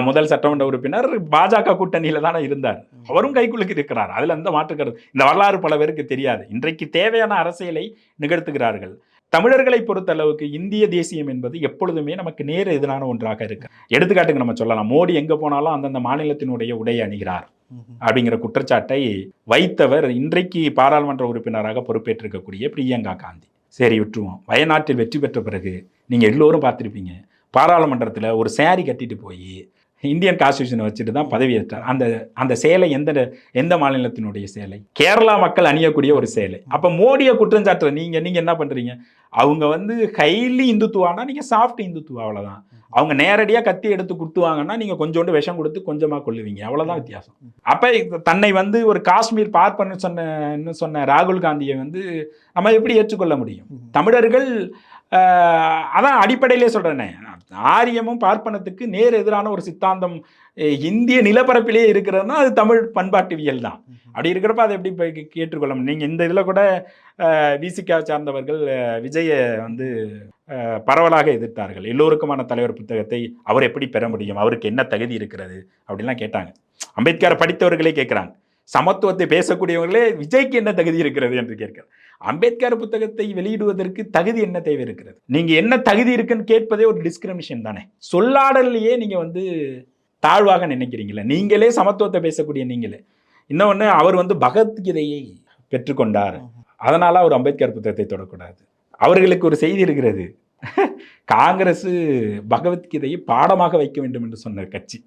முதல் சட்டமன்ற உறுப்பினர் பாஜக கூட்டணியில தானே இருந்தார். அவரும் கைக்குலுக்கு இருக்கிறார். அதுல எந்த மாற்றுக்கிறது இந்த வரலாறு பல பேருக்கு தெரியாது. இன்றைக்கு தேவையான அரசியலை நிகழ்த்துகிறார்கள். தமிழர்களை பொறுத்த அளவுக்கு இந்திய தேசியம் என்பது எப்பொழுதுமே நமக்கு நேர் எதிரான ஒன்றாக இருக்கு. எடுத்துக்காட்டுக்கு நம்ம சொல்லலாம். மோடி எங்க போனாலும் அந்தந்த மாநிலத்தினுடைய உடை அணிகிறார் அப்படிங்கிற குற்றச்சாட்டை வைத்தவர் இன்றைக்கு பாராளுமன்ற உறுப்பினராக பொறுப்பேற்றிருக்கக்கூடிய பிரியங்கா காந்தி. சரி விட்டுருவோம். வயநாட்டில் வெற்றி பெற்ற பிறகு நீங்கள் எல்லோரும் பார்த்துருப்பீங்க. பாராளுமன்றத்தில் ஒரு saree கட்டிட்டு போய் இந்தியன் கான்ஸ்டியூஷனை வச்சுட்டு தான் பதவியேற்றார் அந்த அந்த சேலை எந்த எந்த மாநிலத்தினுடைய சேலை? கேரளா மக்கள் அணியக்கூடிய ஒரு சேலை. அப்போ மோடியை குற்றம் சாட்டுற நீங்கள் நீங்கள் என்ன பண்ணுறீங்க அவங்க வந்து ஹைலி இந்துத்துவானா நீங்கள் சாஃப்ட் இந்துத்துவா அவ்வளோதான் அவங்க நேரடியாக கத்தி எடுத்து குத்துவாங்கன்னா நீங்கள் கொஞ்சோண்டு விஷம் கொடுத்து கொஞ்சமாக கொள்ளுவீங்க அவ்வளோதான் வித்தியாசம். அப்போ தன்னை வந்து ஒரு காஷ்மீர் பார்ப்பன்னு சொன்ன சொன்ன ராகுல் காந்தியை வந்து நம்ம எப்படி ஏற்றுக்கொள்ள முடியும்? தமிழர்கள் அதான் அடிப்படையிலே சொல்கிறேனே ஆரியமும் பார்ப்பனத்துக்கு நேர் எதிரான ஒரு சித்தாந்தம் இந்திய நிலப்பரப்பிலே இருக்கிறதுனா அது தமிழ் பண்பாட்டுவியல் தான். அப்படி இருக்கிறப்ப அதை எப்படி போய் கேட்டுக்கொள்ள முடியும் நீங்கள் இந்த இதில் கூட விசிகா சார்ந்தவர்கள் விஜயை வந்து பரவலாக எதிர்த்தார்கள். எல்லோருக்குமான தலைவர் புத்தகத்தை அவர் எப்படி பெற முடியும்? அவருக்கு என்ன தகுதி இருக்கிறது? அப்படின்லாம் கேட்டாங்க. அம்பேத்கரை படித்தவர்களே கேட்குறாங்க. சமத்துவத்தை பேசக்கூடியவர்களே விஜய்க்கு என்ன தகுதி இருக்கிறது என்று கேட்கிறார். அம்பேத்கர் புத்தகத்தை வெளியிடுவதற்கு தகுதி என்ன தேவை இருக்கிறது? நீங்க என்ன தகுதி இருக்குன்னு கேட்பதே ஒரு டிஸ்கிரிமினேஷன் தானே. சொல்லாடல்லையே நீங்க வந்து தாழ்வாக நினைக்கிறீங்களே? நீங்களே சமத்துவத்தை பேசக்கூடிய நீங்களே. இன்னொன்று அவர் வந்து பகவத்கீதையை பெற்றுக்கொண்டார். அதனால அவர் அம்பேத்கர் புத்தகத்தை தொடக்கூடாது. அவர்களுக்கு ஒரு செய்தி இருக்கிறது. காங்கிரஸ் பகவத்கீதையை பாடமாக வைக்க வேண்டும் என்று சொன்ன கட்சி.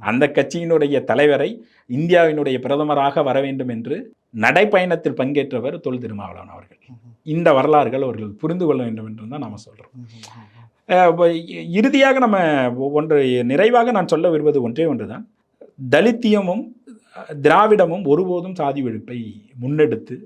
அந்த கட்சியினுடைய தலைவரை இந்தியாவினுடைய பிரதமராக வர வேண்டும் என்று நடைப்பயணத்தில் பங்கேற்றவர் தொல் திருமாவளவன் அவர்கள். இந்த வரலாறுகள் அவர்கள் புரிந்து கொள்ள வேண்டும் என்று தான் நாம இ- இறுதியாக நம்ம ஒன்று நிறைவாக நான் சொல்ல விரும்புவது ஒன்றே ஒன்றுதான். தலித்தியமும் அஹ், திராவிடமும் ஒருபோதும் சாதி ஒழிப்பை முன்னெடுத்து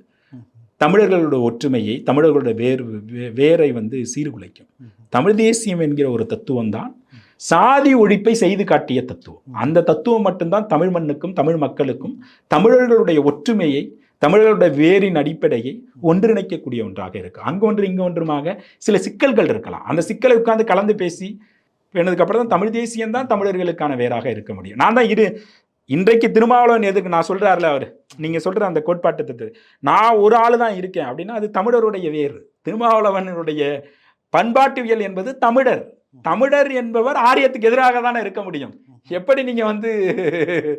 தமிழர்களோட ஒற்றுமையை தமிழர்களோட வேர் வே- வேரை வந்து சீர்குலைக்கும். தமிழ் தேசியம் என்கிற ஒரு தத்துவம் தான் சாதி ஒழிப்பை செய்து காட்டிய தத்துவம். அந்த தத்துவம் மட்டும்தான் தமிழ் மண்ணுக்கும் தமிழ் மக்களுக்கும் தமிழர்களுடைய ஒற்றுமையை தமிழர்களுடைய வேரின் அடிப்படையை ஒன்றிணைக்கக்கூடிய ஒன்றாக இருக்குது அங்க ஒன்று இங்க ஒன்றுமாக சில சிக்கல்கள் இருக்கலாம். அந்த சிக்கலை உட்கார்ந்து கலந்து பேசி அப்புறம் தான் தமிழ் தேசியம் தான் தமிழர்களுக்கான வேறாக இருக்க முடியும். நான் தான் இரு இன்றைக்கு திருமாவளவன் எதுக்கு நான் சொல்கிறார்ல அவர் நீங்கள் சொல்கிற அந்த கோட்பாட்டு நான் ஒரு ஆளு தான் இருக்கேன் அப்படின்னா அது தமிழருடைய வேறு. திருமாவளவனுடைய பண்பாட்டுவியல் என்பது தமிழர். தமிழர் என்பவர் ஆரியத்துக்கு எதிராக தானே இருக்க முடியும். எப்படி நீங்க வந்து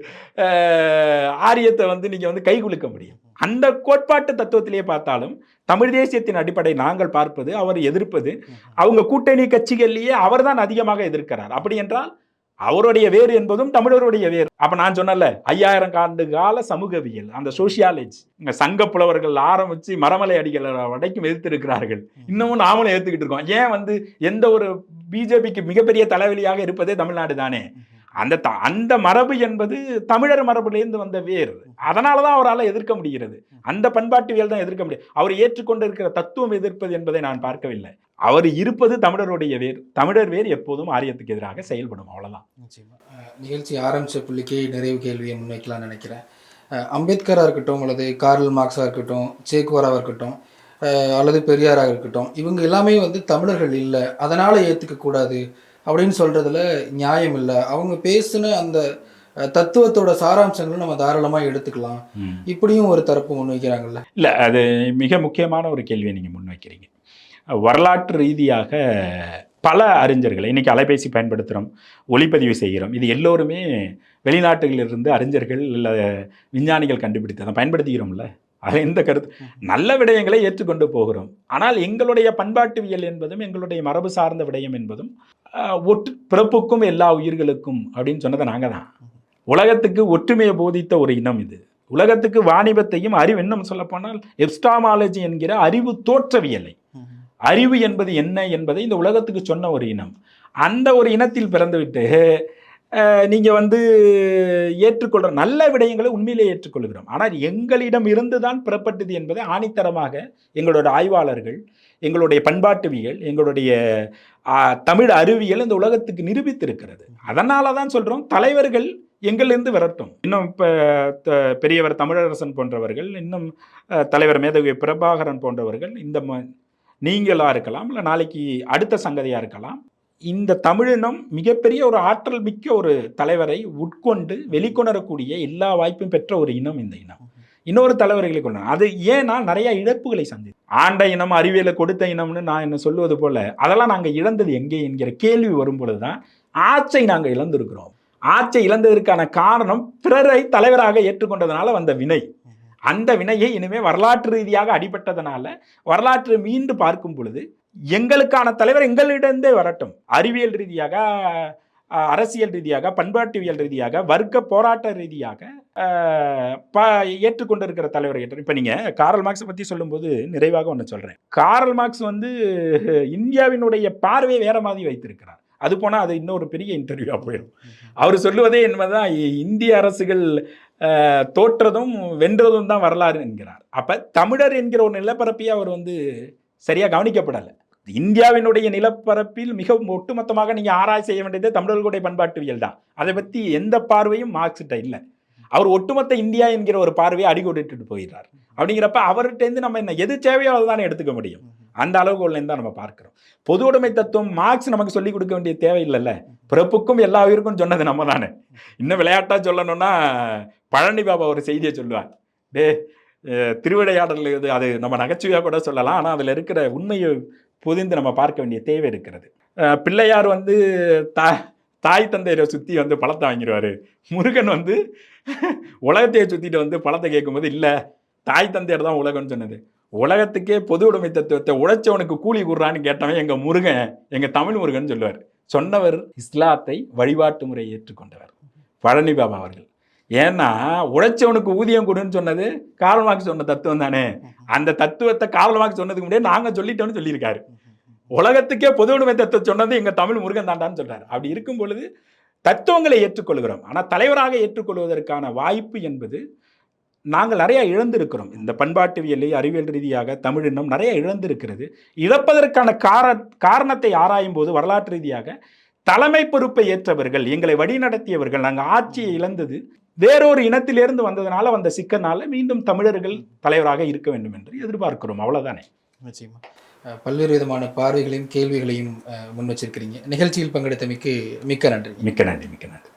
ஆரியத்தை வந்து நீங்க வந்து கைகுலுக்க முடியும்? அந்த கோட்பாட்டு தத்துவத்திலேயே பார்த்தாலும் தமிழ் தேசியத்தின் அடிப்படை நாங்கள் பார்ப்பது அவர் எதிர்ப்பது அவங்க கூட்டணி கட்சிகள்லயே அவர்தான் அதிகமாக எதிர்க்கிறார். அப்படி என்றால் அவருடைய வேறு என்பதும் தமிழருடைய வேறு. அப்ப நான் சொன்னல ஐயாயிரம் ஆண்டு கால சமூகவியல் அந்த சோசியாலஜி சங்க புலவர்கள் ஆரம்பிச்சு மரமலை அடிகள் வரைக்கும் எதிர்த்திருக்கிறார்கள் இன்னமும் நாமளும் ஏத்துக்கிட்டு இருக்கோம். ஏன் வந்து எந்த ஒரு பிஜேபிக்கு மிகப்பெரிய தலைவலியாக இருப்பதே தமிழ்நாடு தானே? அந்த த- அந்த மரபு என்பது தமிழர் மரபுலேருந்து வந்த வேர் அதனால தான் அவரால் எதிர்க்க முடிகிறது. அந்த பண்பாட்டுவியல் தான் எதிர்க்க முடியும். அவர் ஏற்றுக்கொண்டு இருக்கிற தத்துவம் எதிர்ப்பது என்பதை நான் பார்க்கவில்லை. அவர் இருப்பது தமிழருடைய வேர் தமிழர் வேர் எப்போதும் ஆரியத்துக்கு எதிராக செயல்படும் அஹ் நிகழ்ச்சி ஆரம்பிச்ச புள்ளிக்கு நிறைவு கேள்வியை முன்வைக்கலாம்னு நினைக்கிறேன். அம்பேத்கராக இருக்கட்டும் அல்லது கார்ல் மார்க்ஸாக இருக்கட்டும் சேக்குவராக இருக்கட்டும் அல்லது பெரியாராக இருக்கட்டும் இவங்க எல்லாமே வந்து தமிழர்கள் இல்லை அதனால ஏற்றுக்க கூடாது அப்படின்னு சொல்றதுல நியாயம் இல்லை. அவங்க பேசின அந்த தத்துவத்தோட சாராம்சங்களும் நம்ம தாராளமாக எடுத்துக்கலாம். இப்படியும் ஒரு தரப்பு முன்வைக்கிறாங்கல்ல. இல்லை அது மிக முக்கியமான ஒரு கேள்வியை நீங்கள் முன்வைக்கிறீங்க. வரலாற்று ரீதியாக பல அறிஞர்களை இன்னைக்கு அலைபேசி பயன்படுத்துகிறோம் ஒளிப்பதிவு செய்கிறோம். இது எல்லோருமே வெளிநாட்டுகளிலிருந்து அறிஞர்கள் இல்லை விஞ்ஞானிகள் கண்டுபிடித்ததை பயன்படுத்துகிறோம்ல. அது எந்த கருத்து? நல்ல விடயங்களை ஏற்றுக்கொண்டு போகிறோம். ஆனால் எங்களுடைய பண்பாட்டுவியல் என்பதும் எங்களுடைய மரபு சார்ந்த விடயம் என்பதும் ஒட்டு பிறப்புக்கும் எல்லா உயிர்களுக்கும் அப்படின்னு சொன்னதை நாங்கள் தான். உலகத்துக்கு ஒற்றுமையை போதித்த ஒரு இனம் இது. உலகத்துக்கு வாணிபத்தையும் அறிவு இன்னும் சொல்லப்போனால் எப்ஸ்டாமாலஜி என்கிற அறிவு தோற்றவியலை. அறிவு என்பது என்ன என்பதை இந்த உலகத்துக்கு சொன்ன ஒரு இனம். அந்த ஒரு இனத்தில் பிறந்துவிட்டு நீங்கள் வந்து ஏற்றுக்கொள்ற நல்ல விடயங்களை உண்மையிலே ஏற்றுக்கொள்கிறோம். ஆனால் எங்களிடம் இருந்து தான் புறப்பட்டது என்பதை ஆணித்தரமாக எங்களோட ஆய்வாளர்கள் எங்களுடைய பண்பாட்டுவியல் எங்களுடைய தமிழ் அறிவியல் இந்த உலகத்துக்கு நிரூபித்திருக்கிறது. அதனால தான் சொல்கிறோம் தலைவர்கள் எங்களிருந்து வரட்டும். இன்னும் இப்போ பெரியவர் தமிழரசன் போன்றவர்கள் இன்னும் தலைவர் மேதவி பிரபாகரன் போன்றவர்கள் இந்த நீங்களாக இருக்கலாம் இல்லை நாளைக்கு அடுத்த சங்கதியாக இருக்கலாம். இந்த தமிழினம் மிகப்பெரிய ஒரு ஆற்றல் மிக்க ஒரு தலைவரை உட்கொண்டு வெளிக்கொணரக்கூடிய எல்லா வாய்ப்பும் பெற்ற ஒரு இனம் இந்த இனம். இன்னொரு தலைவர்களை கொண்டு அது ஏன்னா நிறைய இழப்புகளை சந்தி ஆண்ட இனம் அறிவியலை கொடுத்த இனம்னு நான் என்ன சொல்லுவது போல அதெல்லாம் நாங்கள் இழந்தது எங்கே என்கிற கேள்வி வரும் பொழுதுதான் ஆட்சை நாங்கள் இழந்திருக்கிறோம். ஆட்சை இழந்ததற்கான காரணம் பிறரை தலைவராக ஏற்றுக்கொண்டதுனால வந்த வினை. அந்த வினையை இனிமே வரலாற்று ரீதியாக அடிபட்டதனால வரலாற்று மீண்டு பார்க்கும் பொழுது எங்களுக்கான தலைவர் எங்களிடந்தே வரட்டும். அறிவியல் ரீதியாக அரசியல் ரீதியாக பண்பாட்டுவியல் ரீதியாக வர்க்க போராட்ட ரீதியாக ப ஏற்றுக்கொண்டிருக்கிற தலைவரை ஏற்று இப்போ நீங்கள் காரல் மார்க்ஸை பற்றி சொல்லும்போது நிறைவாக ஒன்று சொல்கிறேன் காரல் மார்க்ஸ் வந்து இந்தியாவினுடைய பார்வையை வேற மாதிரி வைத்திருக்கிறார். அது போனால் அது இன்னொரு பெரிய இன்டர்வியூவாக போயிடும் அவர் சொல்லுவதே என்பதுதான் இந்திய அரசுகள் தோற்றதும் வென்றதும் தான் வரலாறு என்கிறார். அப்போ தமிழர் என்கிற ஒரு நிலப்பரப்பையே அவர் வந்து சரியாக கவனிக்கப்படலை. இந்தியாவினுடைய நிலப்பரப்பில் மிகவும் ஒட்டுமொத்தமாக நீங்கள் ஆராய்ச்சி செய்ய வேண்டியது தமிழர்களுடைய பண்பாட்டுவியல் தான். அதை பற்றி எந்த பார்வையும் மார்க்ஸ்கிட்ட இல்லை. அவர் ஒட்டுமொத்த இந்தியா என்கிற ஒரு பார்வையை அடிக்கொடுத்துட்டு போயிடுறார். அப்படிங்கிறப்ப அவர்கிட்டேருந்து நம்ம என்ன எது தேவையோ அதை தானே எடுத்துக்க முடியும். அந்த அளவுகோல்லேருந்து தான் நம்ம பார்க்குறோம். பொது உடைமை தத்துவம் மார்க்ஸ் நமக்கு சொல்லிக் கொடுக்க வேண்டிய தேவை இல்லைல்ல. பிறப்புக்கும் எல்லா உயிருக்கும் சொன்னது நம்ம தானே. இன்னும் விளையாட்டாக சொல்லணும்னா பழனி பாபா ஒரு செய்தியை சொல்லுவார். டே திருவிடையாடல் திருவிளையாடல் இது அது நம்ம நகைச்சுவையாக கூட சொல்லலாம். ஆனால் அதில் இருக்கிற உண்மையை புதிந்து நம்ம பார்க்க வேண்டிய தேவை இருக்கிறது. பிள்ளையார் வந்து தா தாய் தந்தையரை சுற்றி வந்து பழத்தை வாங்கிடுவார் முருகன் வந்து உலகத்தையே சுற்றிட்டு வந்து பழத்தை கேட்கும்போது இல்லை தாய் தந்தையர் தான் உலகம்னு சொன்னது. உலகத்துக்கே பொது உடைமை தத்துவத்தை உழைச்சவனுக்கு கூலி கூடுறான்னு கேட்டவன் எங்கள் முருகன் எங்கள் தமிழ் முருகன் சொல்லுவார். சொன்னவர் இஸ்லாத்தை வழிபாட்டு முறையை ஏற்றுக்கொண்டவர். பழனி பாபா அவர்கள். ஏன்னா உழைச்சவனுக்கு ஊதியம் கொடுன்னு சொன்னது காரணமாக சொன்ன தத்துவம் தானே. அந்த தத்துவத்தை காரணமாக சொன்னதுக்கு முன்னாடி நாங்கள் சொல்லிட்டோம்னு சொல்லியிருக்காரு. உலகத்துக்கே பொது உடைமை தத்துவம் சொன்னது எங்கள் தமிழ் முருகன் தாண்டான்னு சொல்றாரு. அப்படி இருக்கும் பொழுது தத்துவங்களை ஏற்றுக்கொள்கிறோம். ஆனால் தலைவராக ஏற்றுக்கொள்வதற்கான வாய்ப்பு என்பது நாங்கள் நிறைய இழந்திருக்கிறோம். இந்த பண்பாட்டுவியலை அறிவியல் ரீதியாக தமிழ் இன்னும் நிறைய இழந்திருக்கிறது. இழப்பதற்கான கார காரணத்தை ஆராயும் போது வரலாற்று ரீதியாக தலைமை பொறுப்பை ஏற்றவர்கள் எங்களை வழிநடத்தியவர்கள் நாங்கள் ஆட்சியை இழந்தது வேறொரு இனத்திலிருந்து வந்ததுனால வந்த சிக்கனால மீண்டும் தமிழர்கள் தலைவராக இருக்க வேண்டும் என்று எதிர்பார்க்கிறோம். அவ்வளோதானே நிச்சயமா. பல்வேறு விதமான பார்வைகளையும் கேள்விகளையும் முன் வச்சிருக்கிறீங்க நிகழ்ச்சியில் பங்கெடுத்த மிக்க மிக்க நன்றி. மிக்க நன்றி மிக்க நன்றி.